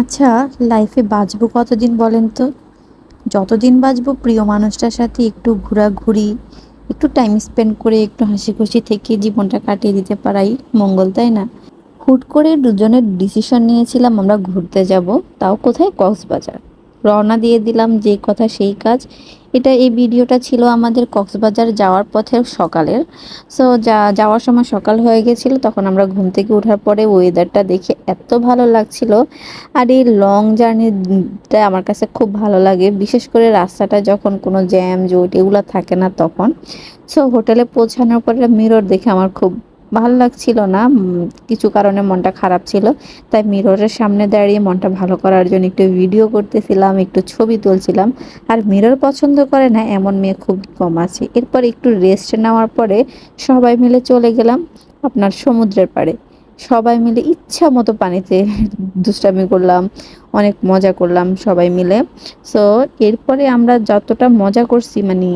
আচ্ছা লাইফে বাঁচবো কতদিন বলেন তো? যতদিন বাঁচবো প্রিয় মানুষটার সাথে একটু ঘোরাঘুরি, একটু টাইম স্পেন্ড করে একটু হাসি খুশি থেকে জীবনটা কাটিয়ে দিতে পারাই মঙ্গল, তাই না? হুট করে দুজনের ডিসিশন নিয়েছিলাম আমরা ঘুরতে যাব, তাও কোথায় কক্সবাজার? রওনা দিয়ে দিলাম যে কথা সেই কাজ। এটা এই ভিডিওটা ছিল আমাদের কক্সবাজার যাওয়ার পথে সকালের। সো যা, যাওয়ার সময় সকাল হয়ে গেছিল, তখন আমরা ঘুম থেকে ওঠার পরে ওয়েদারটা দেখে এত ভালো লাগছিল। আর এই লং জার্নিটা আমার কাছে খুব ভালো লাগে, বিশেষ করে রাস্তাটা যখন কোনো জ্যাম জোট এগুলো থাকে না তখন। সো হোটেলে পৌঁছানোর পরে মিরর দেখে আমার খুব ভালো লাগছিল না। কিছু কারণে মনটা খারাপ ছিল। তাই মিররের সামনে দাঁড়িয়ে মনটা ভালো করার জন্য একটু ভিডিও করতেছিলাম, একটু ছবি তুলছিলাম। আর মিরর পছন্দ করে না, এমন মেয়ে খুব কম আছে। এরপর একটু রেস্ট নেওয়ার পরে সবাই মিলে চলে গেলাম আপনার সমুদ্রের পাড়ে। সবাই মিলে ইচ্ছা মতো পানিতে দুষ্টামি করলাম, অনেক মজা করলাম সবাই মিলে। সো এরপরে আমরা যতটা মজা করছি মানে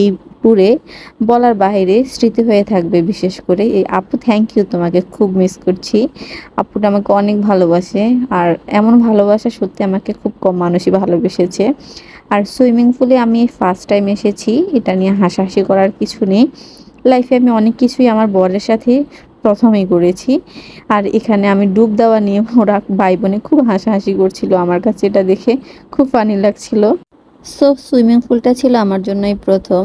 এই ট্যুরে বলার বাইরে স্মৃতি হয়ে থাকবে বিশেষ করে। এই আপু থ্যাংক ইউ তোমাকে খুব মিস করছি। আপুটা আমাকে অনেক ভালোবাসে আর এমন ভালোবাসা সত্যি আমাকে খুব কম মানুষই ভালোবেসেছে। আর সুইমিং পুলে আমি ফার্স্ট টাইম এসেছি, এটা নিয়ে হাসাহাসি করার কিছু নেই। লাইফে আমি অনেক কিছুই আমার বরের সাথে প্রথমেই করেছি। আর এখানে আমি ডুব দেওয়া নিয়ে ওরা ভাই বোনে খুব হাসাহাসি করছিল আমার কাছে, এটা দেখে খুব ফানি লাগছিল। সো সুইমিং পুলটা ছিল আমার জন্যই প্রথম।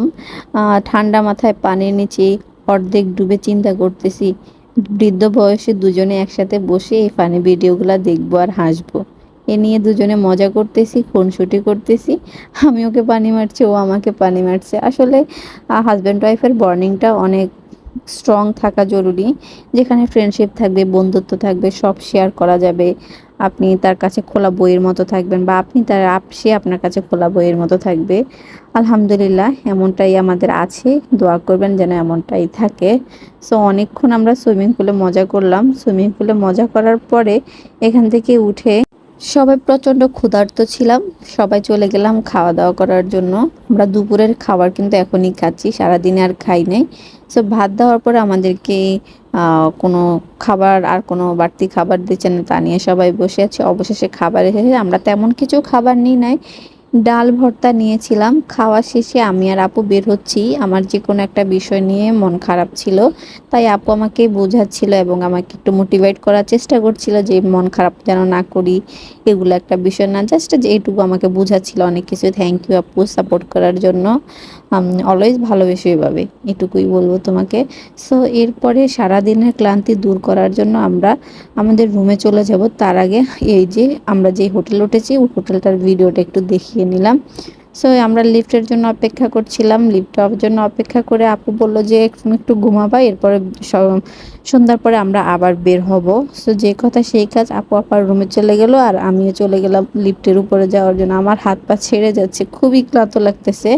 ঠান্ডা মাথায় পানির নিচে অর্ধেক ডুবে চিন্তা করতেছি। বৃদ্ধ বয়সে দুজনে একসাথে বসে এই ফানি ভিডিওগুলো দেখব আর হাসবো। এ নিয়ে দুজনে মজা করতেছি, খুনসুটি করতেছি। আমি ওকে পানি মারছি, ও আমাকে পানি মারছে। আসলে হাজব্যান্ড ওয়াইফের বর্নিংটা অনেক স্ট্রং থাকা জরুরি, যেখানে ফ্রেন্ডশিপ থাকবে, বন্ধুত্ব থাকবে, সব শেয়ার করা যাবে। আপনি তার কাছে খোলা বইয়ের মতো থাকবেন বা আপনি তার, সে আপনার কাছে খোলা বইয়ের মতো থাকবে। আলহামদুলিল্লাহ, এমনটাই আমাদের আছে। দোয়া করবেন যেন এমনটাই থাকে। সো অনেকক্ষণ আমরা সুইমিং পুলে মজা করলাম। সুইমিং পুলে মজা করার পরে এখান থেকে উঠে সবাই প্রচণ্ড ক্ষুধার্ত ছিলাম। সবাই চলে গেলাম খাওয়া দাওয়া করার জন্য। আমরা দুপুরের খাবার কিন্তু এখনই খাচ্ছি, সারাদিনে আর খাই নাই। সো ভাত দেওয়ার পরে আমাদেরকে কোনো খাবার আর কোনো বাড়তি খাবার দিচ্ছে না। তা নিয়ে সবাই বসে আছে। অবশেষে খাবার এসেছে। আমরা তেমন কিছু খাবার নিই নাই। ডাল ভর্তা নিয়েছিলাম। খাওয়া শেষে আমি আর আপু বের হচ্ছি। আমার যে কোনো একটা বিষয় নিয়ে মন খারাপ ছিল। তাই আপু আমাকে বোঝাচ্ছিল এবং আমাকে একটু মোটিভেট করার চেষ্টা করছিল যে মন খারাপ যেন না করি। এগুলো একটা বিষয় না জাস্ট যে এইটুকু আমাকে বোঝাচ্ছিল। অনেক কিছু থ্যাংক ইউ আপু সাপোর্ট করার জন্য। অলওয়েজ ভালোবেসে এভাবে। এটুকুই বলব তোমাকে। সো এরপরে সারাদিনের ক্লান্তি দূর করার জন্য আমরা আমাদের রুমে চলে যাব। তার আগে এই যে আমরা যে হোটেল উঠেছি, ওই হোটেলটার ভিডিওটা একটু দেখিয়ে নিলাম। সো আমরা লিফটের জন্য অপেক্ষা করছিলাম। লিফট জন্য অপেক্ষা করে আপু বলল যে একটু ঘুমাবা, এরপরে সন্ধ্যার পরে আমরা আবার বের হব। সো যে কথা সেই কাজ আপু আপার রুমে চলে গেল আর আমিও চলে গেলাম লিফটের উপরে যাওয়ার জন্য। আমার হাত পা ছেড়ে যাচ্ছে, খুবই ক্লান্ত লাগতেছে।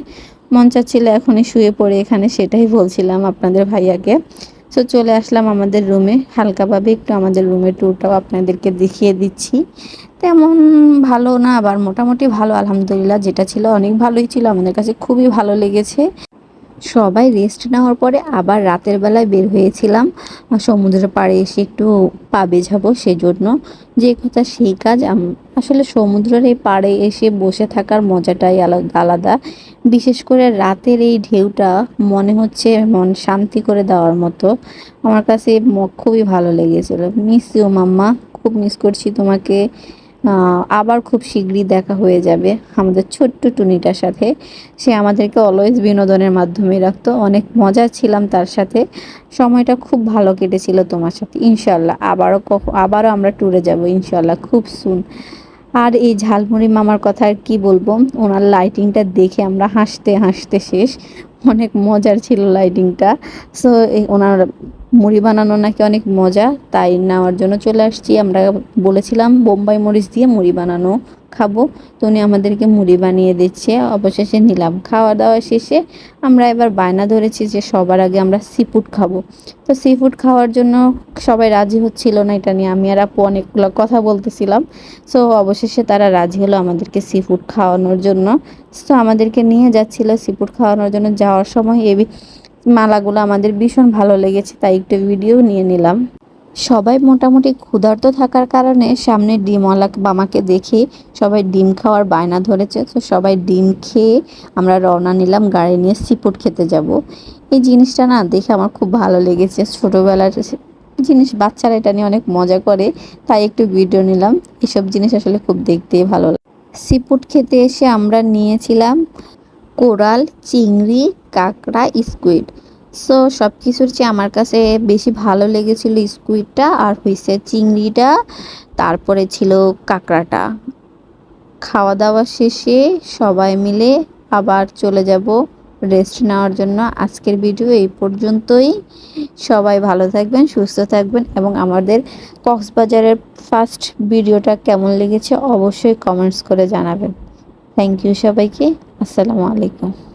মন চাচ্ছিল এখনই শুয়ে পড়ে এখানে, সেটাই বলছিলাম আপনাদের ভাইয়াকে। সো চলে আসলাম আমাদের রুমে হালকাভাবে একটু আমাদের রুমের ট্যুরটাও আপনাদেরকে দেখিয়ে দিচ্ছি। তেমন ভালো না, আবার মোটামুটি ভালো, আলহামদুলিল্লাহ। যেটা ছিল অনেক ভালোই ছিল, আমাদের কাছে খুবই ভালো লেগেছে। সবাই রেস্ট নেওয়ার পরে আবার রাতের বেলায় বের হয়েছিলাম। সমুদ্রের পাড়ে এসে একটু পা বেঝাবো সেজন্য। যে কথা সেই কাজ আসলে সমুদ্রের এই পাড়ে এসে বসে থাকার মজাটাই আলাদা আলাদা। বিশেষ করে রাতের এই ঢেউটা মনে হচ্ছে মন শান্তি করে দেওয়ার মতো। আমার কাছে খুবই ভালো লেগেছিলো। Miss you mamma. খুব মিস করছি তোমাকে। আবার খুব শীঘ্রই দেখা হয়ে যাবে আমাদের ছোট্ট টুনিটার সাথে। সে আমাদেরকে অলওয়েজ বিনোদনের মাধ্যমে রাখতো। অনেক মজা ছিলাম তার সাথে। সময়টা খুব ভালো কেটেছিল তোমার সাথে। ইনশাল্লাহ আবারও আবারও আমরা ট্যুরে যাব ইনশাল্লাহ খুব সুন আর এই ঝালমুড়ি মামার কথা আর কি বলব? ওনার লাইটিংটা দেখে আমরা হাসতে হাসতে শেষ। অনেক মজার ছিল লাইটিংটা সো ওনার মুড়ি বানানো নাকি অনেক মজা, তাই নেওয়ার জন্য চলে আসছি। আমরা বলেছিলাম বোম্বাই মরিচ দিয়ে মুড়ি বানানো। খাব। তো উনি আমাদেরকে মুড়ি বানিয়ে দিচ্ছে। অবশেষে নিলাম। খাওয়া দাওয়া শেষে আমরা এবার বায়না ধরেছি যে সবার আগে আমরা সি ফুড খাব। তো সি ফুড খাওয়ার জন্য সবাই রাজি হচ্ছিল না এটা নিয়ে। আমি আর আপু অনেকগুলো কথা বলতেছিলাম। সো অবশেষে তারা রাজি হলো আমাদেরকে সি ফুড খাওয়ানোর জন্য। তো আমাদেরকে নিয়ে যাচ্ছিল সি ফুড খাওয়ানোর জন্য। যাওয়ার সময় এবি মালাগুলো আমাদের ভীষণ ভালো লেগেছে, তাই একটু ভিডিও নিয়ে নিলাম। সবাই মোটামুটি ক্ষুধার্ত থাকার কারণে সামনে ডিমওয়ালা বামাকে দেখে সবাই ডিম খাওয়ার বায়না ধরেছে। তো সবাই ডিম খেয়ে আমরা রওনা নিলাম, গাড়ি নিয়ে সিপুট খেতে যাব। এই জিনিসটা না দেখে আমার খুব ভালো লেগেছে ছোটোবেলার জিনিস। বাচ্চারা এটা নিয়ে অনেক মজা করে, তাই একটু ভিডিও নিলাম। এসব জিনিস আসলে খুব দেখতেই ভালো লাগে। সিপুট খেতে এসে আমরা নিয়েছিলাম কোরাল, চিংড়ি, কাঁকড়া, স্কুইড। সো সব কিছুর চেয়ে আমার কাছে বেশি ভালো লেগেছিল স্কুইডটা আর হয়েছে চিংড়িটা, তারপরে ছিল কাঁকড়াটা। খাওয়া দাওয়া শেষে সবাই মিলে আবার চলে যাব রেস্ট নেওয়ার জন্য। আজকের ভিডিও এই পর্যন্তই। সবাই ভালো থাকবেন, সুস্থ থাকবেন এবং আমাদের কক্সবাজারের ফার্স্ট ভিডিওটা কেমন লেগেছে অবশ্যই কমেন্টস করে জানাবেন। থ্যাংক ইউ সবাইকে। আসসালামু আলাইকুম।